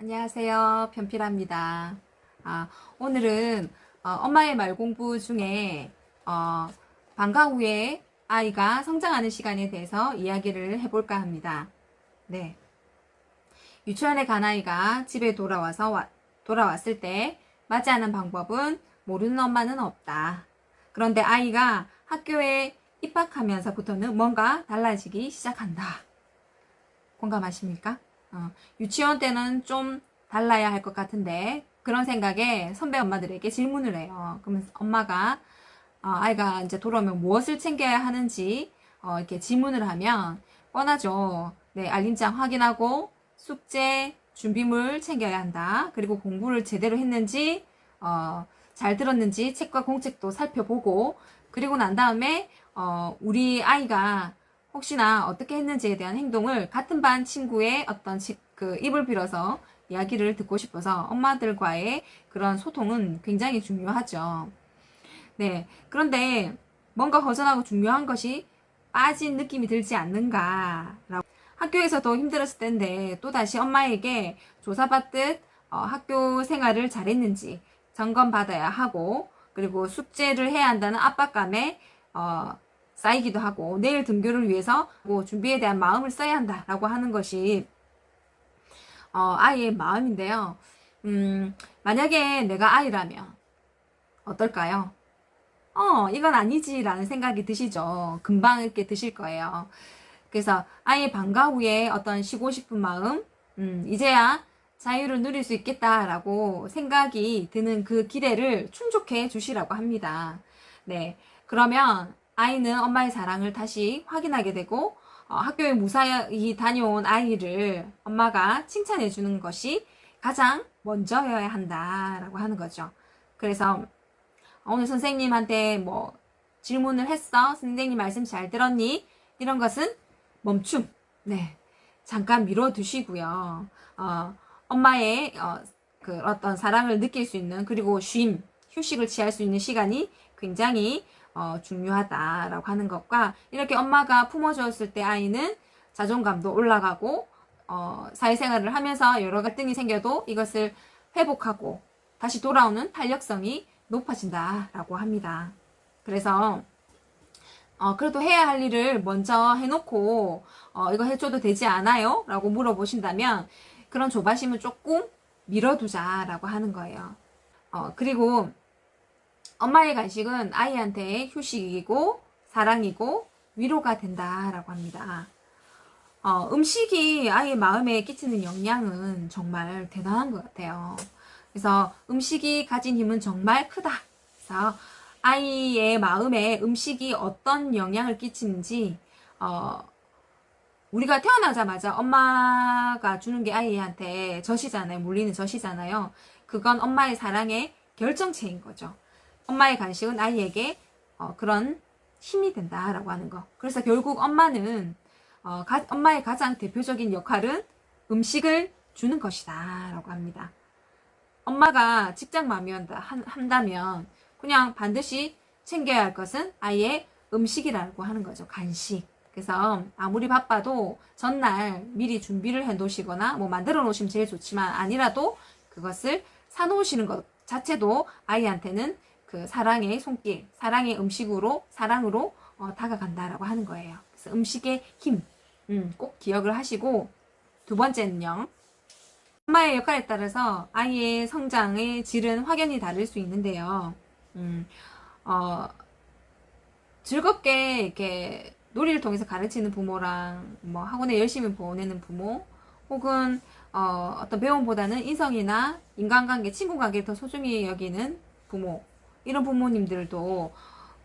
안녕하세요. 편필합니다. 아, 오늘은 어, 엄마의 말 공부 중에 어, 방과 후에 아이가 성장하는 시간에 대해서 이야기를 해볼까 합니다. 네. 유치원에 간 아이가 집에 돌아와서 와- 돌아왔을 때 맞이하는 방법은 모르는 엄마는 없다. 그런데 아이가 학교에 입학하면서부터는 뭔가 달라지기 시작한다. 공감하십니까? 어, 유치원 때는 좀 달라야 할 것 같은데 그런 생각에 선배 엄마들에게 질문을 해요. 그러면 엄마가 어, 아이가 이제 돌아오면 무엇을 챙겨야 하는지 어, 이렇게 질문을 하면 뻔하죠. 네, 알림장 확인하고 숙제, 준비물 챙겨야 한다. 그리고 공부를 제대로 했는지 어, 잘 들었는지 책과 공책도 살펴보고 그리고 난 다음에 어, 우리 아이가 혹시나 어떻게 했는지에 대한 행동을 같은 반 친구의 어떤 치- 그 입을 빌어서 이야기를 듣고 싶어서 엄마들과의 그런 소통은 굉장히 중요하죠. 네. 그런데 뭔가 허전하고 중요한 것이 빠진 느낌이 들지 않는가라고. 학교에서도 힘들었을 텐데 또다시 엄마에게 조사받듯 어, 학교 생활을 잘했는지 점검받아야 하고 그리고 숙제를 해야 한다는 압박감에 어, 쌓이기도 하고 내일 등교를 위해서 뭐 준비에 대한 마음을 써야 한다라고 하는 것이 어, 아이의 마음인데요. 음, 만약에 내가 아이라면 어떨까요? 어, 이건 아니지라는 생각이 드시죠. 금방 이렇게 드실 거예요. 그래서 아이의 방과 후에 어떤 쉬고 싶은 마음, 음, 이제야 자유를 누릴 수 있겠다라고 생각이 드는 그 기대를 충족해 주시라고 합니다. 네. 그러면 아이는 엄마의 사랑을 다시 확인하게 되고 어, 학교에 무사히 다녀온 아이를 엄마가 칭찬해 주는 것이 가장 먼저여야 한다라고 하는 거죠. 그래서 오늘 선생님한테 뭐 질문을 했어? 선생님 말씀 잘 들었니? 이런 것은 멈춤. 네. 잠깐 미뤄두시고요. 어, 엄마의 어, 그 어떤 사랑을 느낄 수 있는 그리고 쉼, 휴식을 취할 수 있는 시간이 굉장히 어, 중요하다라고 하는 것과 이렇게 엄마가 품어주었을 때 아이는 자존감도 올라가고 어, 사회생활을 하면서 여러 갈등이 생겨도 이것을 회복하고 다시 돌아오는 탄력성이 높아진다라고 합니다. 그래서 어, 그래도 해야 할 일을 먼저 해놓고 어, 이거 해줘도 되지 않아요? 라고 물어보신다면 그런 조바심은 조금 밀어두자라고 하는 거예요. 어, 그리고 엄마의 간식은 아이한테 휴식이고 사랑이고 위로가 된다라고 합니다. 어, 음식이 아이의 마음에 끼치는 영향은 정말 대단한 것 같아요. 그래서 음식이 가진 힘은 정말 크다. 그래서 아이의 마음에 음식이 어떤 영향을 끼치는지 어, 우리가 태어나자마자 엄마가 주는 게 아이한테 젖이잖아요. 물리는 젖이잖아요. 그건 엄마의 사랑의 결정체인 거죠. 엄마의 간식은 아이에게 어, 그런 힘이 된다라고 하는 거. 그래서 결국 엄마는 어, 가- 엄마의 가장 대표적인 역할은 음식을 주는 것이다라고 합니다. 엄마가 직장맘이 한다- 한- 한다면 그냥 반드시 챙겨야 할 것은 아이의 음식이라고 하는 거죠. 간식. 그래서 아무리 바빠도 전날 미리 준비를 해 놓으시거나 뭐 만들어 놓으시면 제일 좋지만 아니라도 그것을 사 놓으시는 것 자체도 아이한테는 그 사랑의 손길, 사랑의 음식으로, 사랑으로 어, 다가간다라고 하는 거예요. 그래서 음식의 힘, 음, 꼭 기억을 하시고, 두 번째는요. 엄마의 역할에 따라서 아이의 성장의 질은 확연히 다를 수 있는데요. 음, 어, 즐겁게 이렇게 놀이를 통해서 가르치는 부모랑 뭐 학원에 열심히 보내는 부모 혹은 어, 어떤 배움보다는 인성이나 인간관계, 친구관계를 더 소중히 여기는 부모 이런 부모님들도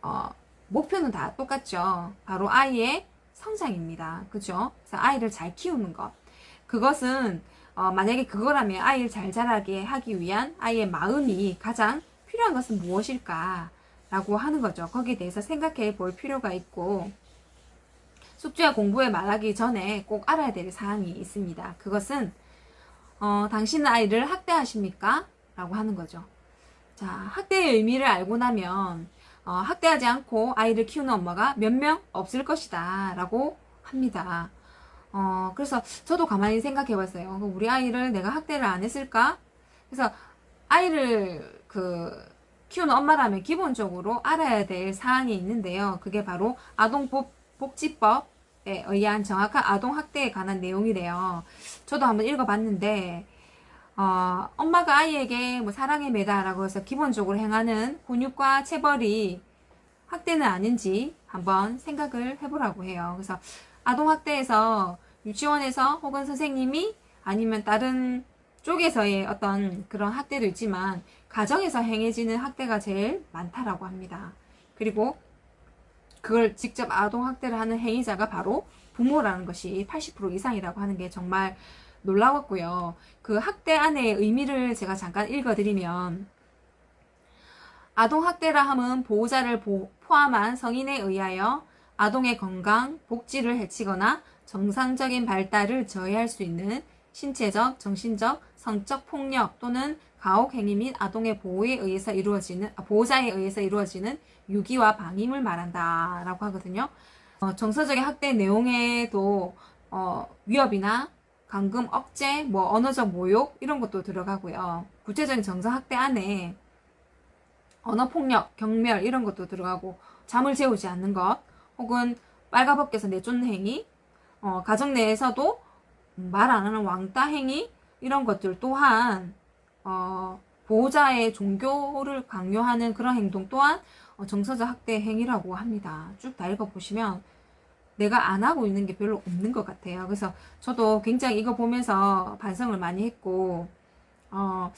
어, 목표는 다 똑같죠. 바로 아이의 성장입니다. 그죠? 그래서 아이를 잘 키우는 것. 그것은 어, 만약에 그거라면 아이를 잘 자라게 하기 위한 아이의 마음이 가장 필요한 것은 무엇일까? 라고 하는 거죠. 거기에 대해서 생각해 볼 필요가 있고, 숙제와 공부에 말하기 전에 꼭 알아야 될 사항이 있습니다. 그것은, 어, 당신은 아이를 학대하십니까? 라고 하는 거죠. 자, 학대의 의미를 알고 나면, 어, 학대하지 않고 아이를 키우는 엄마가 몇 명 없을 것이다. 라고 합니다. 어, 그래서 저도 가만히 생각해 봤어요. 우리 아이를 내가 학대를 안 했을까? 그래서 아이를 그 키우는 엄마라면 기본적으로 알아야 될 사항이 있는데요. 그게 바로 아동복지법에 의한 정확한 아동학대에 관한 내용이래요. 저도 한번 읽어봤는데, 어, 엄마가 아이에게 뭐 사랑의 매다라고 해서 기본적으로 행하는 훈육과 체벌이 학대는 아닌지 한번 생각을 해보라고 해요. 그래서 아동학대에서 유치원에서 혹은 선생님이 아니면 다른 쪽에서의 어떤 그런 학대도 있지만 가정에서 행해지는 학대가 제일 많다라고 합니다. 그리고 그걸 직접 아동학대를 하는 행위자가 바로 부모라는 것이 80% 이상이라고 하는 게 정말 놀라웠고요. 그 학대 안의 의미를 제가 잠깐 읽어드리면 아동학대라 함은 보호자를 보- 포함한 성인에 의하여 아동의 건강, 복지를 해치거나 정상적인 발달을 저해할 수 있는 신체적, 정신적, 성적 폭력 또는 가혹 행위 및 아동의 보호에 의해서 이루어지는 아, 보호자에 의해서 이루어지는 유기와 방임을 말한다라고 하거든요. 어, 정서적인 학대 내용에도 어, 위협이나 감금, 억제, 뭐 언어적 모욕 이런 것도 들어가고요. 구체적인 정서 학대 안에 언어 폭력, 경멸 이런 것도 들어가고 잠을 재우지 않는 것 혹은 빨가벗겨서 내쫓는 행위, 어, 가정 내에서도 말 안 하는 왕따 행위 이런 것들 또한 어, 보호자의 종교를 강요하는 그런 행동 또한 어, 정서적 학대 행위라고 합니다. 쭉 다 읽어보시면 내가 안 하고 있는 게 별로 없는 것 같아요. 그래서 저도 굉장히 이거 보면서 반성을 많이 했고, 어,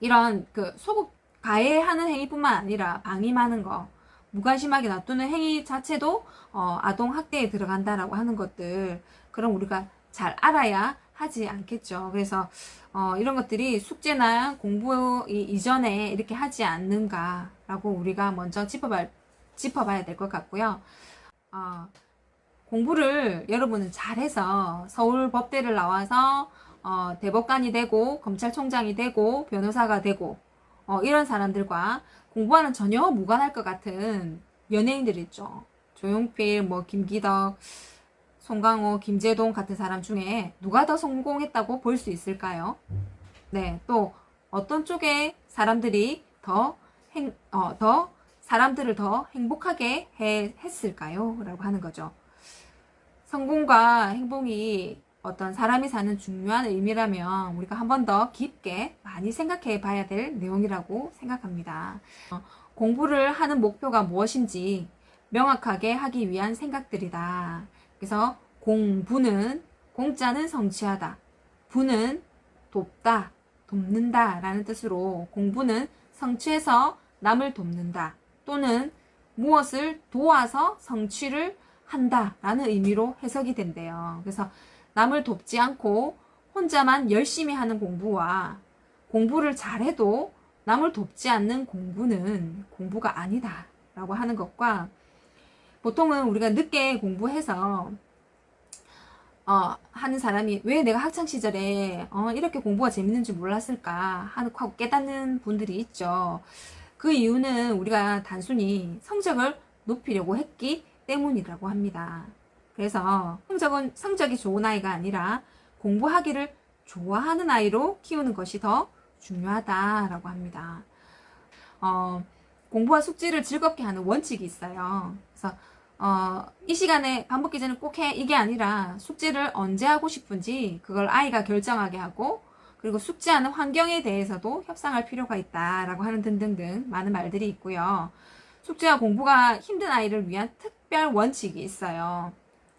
이런 그 소극 가해하는 행위뿐만 아니라 방임하는 거, 무관심하게 놔두는 행위 자체도 어, 아동 학대에 들어간다라고 하는 것들, 그럼 우리가 잘 알아야 하지 않겠죠. 그래서 어, 이런 것들이 숙제나 공부 이- 이전에 이렇게 하지 않는가라고 우리가 먼저 짚어봐, 짚어봐야 될 것 같고요. 어, 공부를 여러분은 잘해서 서울 법대를 나와서 어, 대법관이 되고 검찰총장이 되고 변호사가 되고 어, 이런 사람들과 공부와는 전혀 무관할 것 같은 연예인들 있죠. 조용필, 뭐 김기덕, 송강호, 김재동 같은 사람 중에 누가 더 성공했다고 볼 수 있을까요? 네, 또 어떤 쪽에 사람들이 더 행, 어, 더 사람들을 더 행복하게 해, 했을까요? 라고 하는 거죠. 성공과 행복이 어떤 사람이 사는 중요한 의미라면 우리가 한 번 더 깊게 많이 생각해 봐야 될 내용이라고 생각합니다. 어, 공부를 하는 목표가 무엇인지 명확하게 하기 위한 생각들이다. 그래서 공부는 공자는 성취하다. 부는 돕다, 돕는다 라는 뜻으로 공부는 성취해서 남을 돕는다 또는 무엇을 도와서 성취를 한다 라는 의미로 해석이 된대요. 그래서 남을 돕지 않고 혼자만 열심히 하는 공부와 공부를 잘해도 남을 돕지 않는 공부는 공부가 아니다 라고 하는 것과 보통은 우리가 늦게 공부해서 어, 하는 사람이 왜 내가 학창 시절에 어, 이렇게 공부가 재밌는 줄 몰랐을까 하고 깨닫는 분들이 있죠. 그 이유는 우리가 단순히 성적을 높이려고 했기 때문이라고 합니다. 그래서 성적은 성적이 좋은 아이가 아니라 공부하기를 좋아하는 아이로 키우는 것이 더 중요하다라고 합니다. 어, 공부와 숙제를 즐겁게 하는 원칙이 있어요. 그래서 어, 이 시간에 밥 먹기 전에 꼭 해. 이게 아니라 숙제를 언제 하고 싶은지 그걸 아이가 결정하게 하고 그리고 숙제하는 환경에 대해서도 협상할 필요가 있다라고 하는 등등등 많은 말들이 있고요. 숙제와 공부가 힘든 아이를 위한 특별 원칙이 있어요.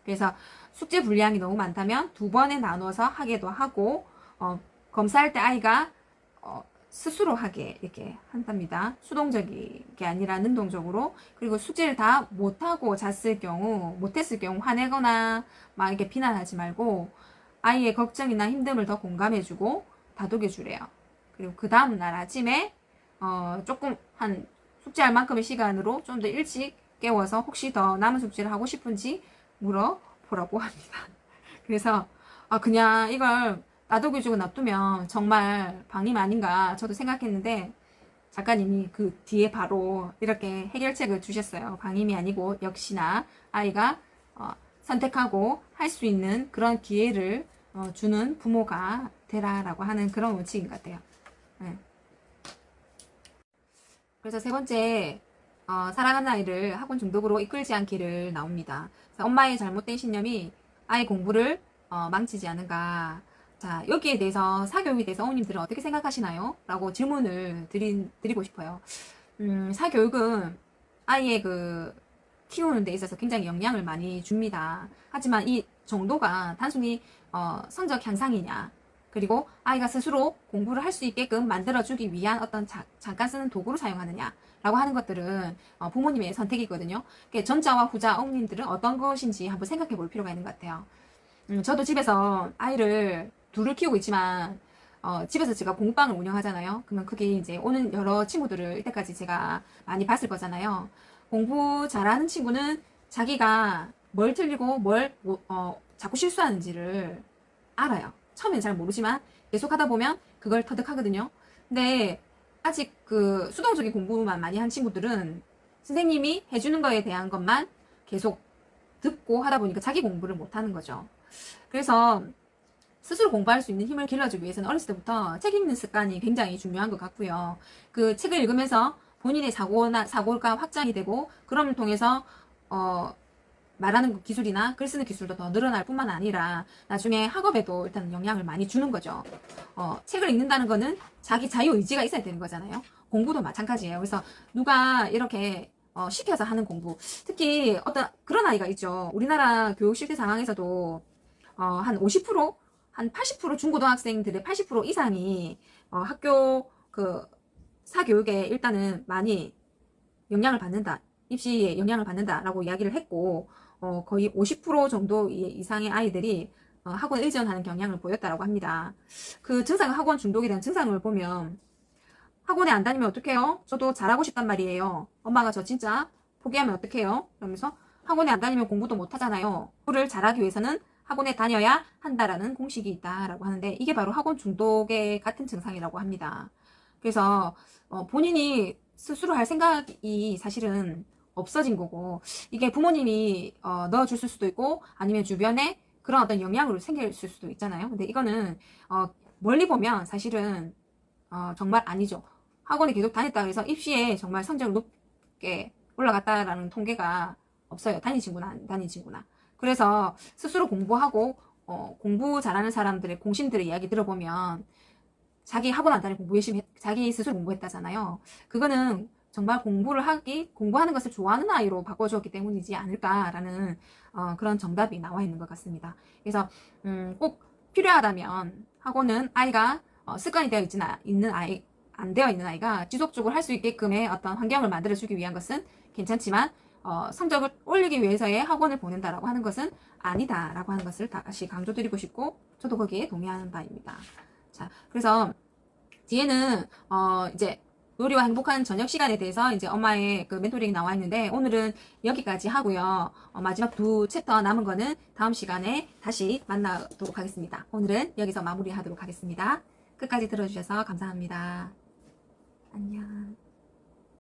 그래서 숙제 분량이 너무 많다면 두 번에 나눠서 하게도 하고 어, 검사할 때 아이가 어, 스스로 하게 이렇게 한답니다. 수동적이게 아니라 능동적으로. 그리고 숙제를 다 못하고 잤을 경우, 못했을 경우 화내거나 막 이렇게 비난하지 말고 아이의 걱정이나 힘듦을 더 공감해주고 다독여주래요. 그리고 그 다음날 아침에 어, 조금 한 숙제할 만큼의 시간으로 좀 더 일찍 깨워서 혹시 더 남은 숙제를 하고 싶은지 물어보라고 합니다. 그래서 아, 그냥 이걸 놔두고 놔두면 정말 방임 아닌가 저도 생각했는데 작가님이 그 뒤에 바로 이렇게 해결책을 주셨어요. 방임이 아니고 역시나 아이가 어, 선택하고 할 수 있는 그런 기회를 어, 주는 부모가 되라라고 하는 그런 원칙인 것 같아요. 네. 그래서 세 번째, 어, 사랑하는 아이를 학원 중독으로 이끌지 않기를 나옵니다. 엄마의 잘못된 신념이 아이 공부를 어, 망치지 않은가. 자, 여기에 대해서 사교육에 대해서 어머님들은 어떻게 생각하시나요? 라고 질문을 드린, 드리고 싶어요. 음, 사교육은 아이의 그 키우는 데 있어서 굉장히 영향을 많이 줍니다. 하지만 이 정도가 단순히 어, 성적 향상이냐, 그리고 아이가 스스로 공부를 할 수 있게끔 만들어주기 위한 어떤 자- 잠깐 쓰는 도구로 사용하느냐 라고 하는 것들은 어, 부모님의 선택이거든요. 전자와 후자 어머님들은 어떤 것인지 한번 생각해 볼 필요가 있는 것 같아요. 음, 저도 집에서 아이를 둘을 키우고 있지만 어, 집에서 제가 공방을 운영하잖아요. 그러면 그게 이제 오는 여러 친구들을 이때까지 제가 많이 봤을 거잖아요. 공부 잘하는 친구는 자기가 뭘 틀리고 뭘 뭐- 어, 자꾸 실수하는지를 알아요. 처음엔 잘 모르지만 계속 하다 보면 그걸 터득하거든요. 근데 아직 그 수동적인 공부만 많이 한 친구들은 선생님이 해주는 거에 대한 것만 계속 듣고 하다 보니까 자기 공부를 못 하는 거죠. 그래서 스스로 공부할 수 있는 힘을 길러주기 위해서는 어렸을 때부터 책 읽는 습관이 굉장히 중요한 것 같고요. 그 책을 읽으면서 본인의 사고나 사고가 확장이 되고 그럼을 통해서 어 말하는 기술이나 글 쓰는 기술도 더 늘어날 뿐만 아니라 나중에 학업에도 일단 영향을 많이 주는 거죠. 어, 책을 읽는다는 거는 자기 자유 의지가 있어야 되는 거잖아요. 공부도 마찬가지예요. 그래서 누가 이렇게 어, 시켜서 하는 공부, 특히 어떤 그런 아이가 있죠. 우리나라 교육 실태 상황에서도 어, 한 50%, 한 80% 중고등학생들의 80% 이상이 어, 학교 그 사교육에 일단은 많이 영향을 받는다. 입시에 영향을 받는다라고 이야기를 했고 어, 거의 50% 정도 이- 이상의 아이들이 어, 학원 의존하는 경향을 보였다라고 합니다. 그 증상, 학원 중독에 대한 증상을 보면 학원에 안 다니면 어떡해요? 저도 잘하고 싶단 말이에요. 엄마가 저 진짜 포기하면 어떡해요? 그러면서 학원에 안 다니면 공부도 못 하잖아요. 공부를 잘하기 위해서는 학원에 다녀야 한다라는 공식이 있다라고 하는데 이게 바로 학원 중독의 같은 증상이라고 합니다. 그래서 어, 본인이 스스로 할 생각이 사실은 없어진 거고 이게 부모님이 어, 넣어줬을 수도 있고 아니면 주변에 그런 어떤 영향으로 생길 수도 있잖아요. 근데 이거는 어, 멀리 보면 사실은 어, 정말 아니죠. 학원에 계속 다녔다 해서 입시에 정말 성적을 높게 올라갔다라는 통계가 없어요. 다닌 친구나 안 다닌 친구나. 그래서 스스로 공부하고 어, 공부 잘하는 사람들의 공신들의 이야기 들어보면 자기 학원 안 다니고 공부 열심히 했, 자기 스스로 공부했다잖아요. 그거는 정말 공부를 하기, 공부하는 것을 좋아하는 아이로 바꿔주었기 때문이지 않을까라는 어, 그런 정답이 나와 있는 것 같습니다. 그래서 음, 꼭 필요하다면 학원은 아이가 어, 습관이 되어 있진 아- 있는 아이, 안 되어 있는 아이가 지속적으로 할 수 있게끔의 어떤 환경을 만들어주기 위한 것은 괜찮지만 어, 성적을 올리기 위해서의 학원을 보낸다라고 하는 것은 아니다라고 하는 것을 다시 강조드리고 싶고 저도 거기에 동의하는 바입니다. 자, 그래서 뒤에는 어, 이제 요리와 행복한 저녁 시간에 대해서 이제 엄마의 그 멘토링이 나와 있는데 오늘은 여기까지 하고요. 어, 마지막 두 챕터 남은 거는 다음 시간에 다시 만나도록 하겠습니다. 오늘은 여기서 마무리하도록 하겠습니다. 끝까지 들어주셔서 감사합니다. 안녕.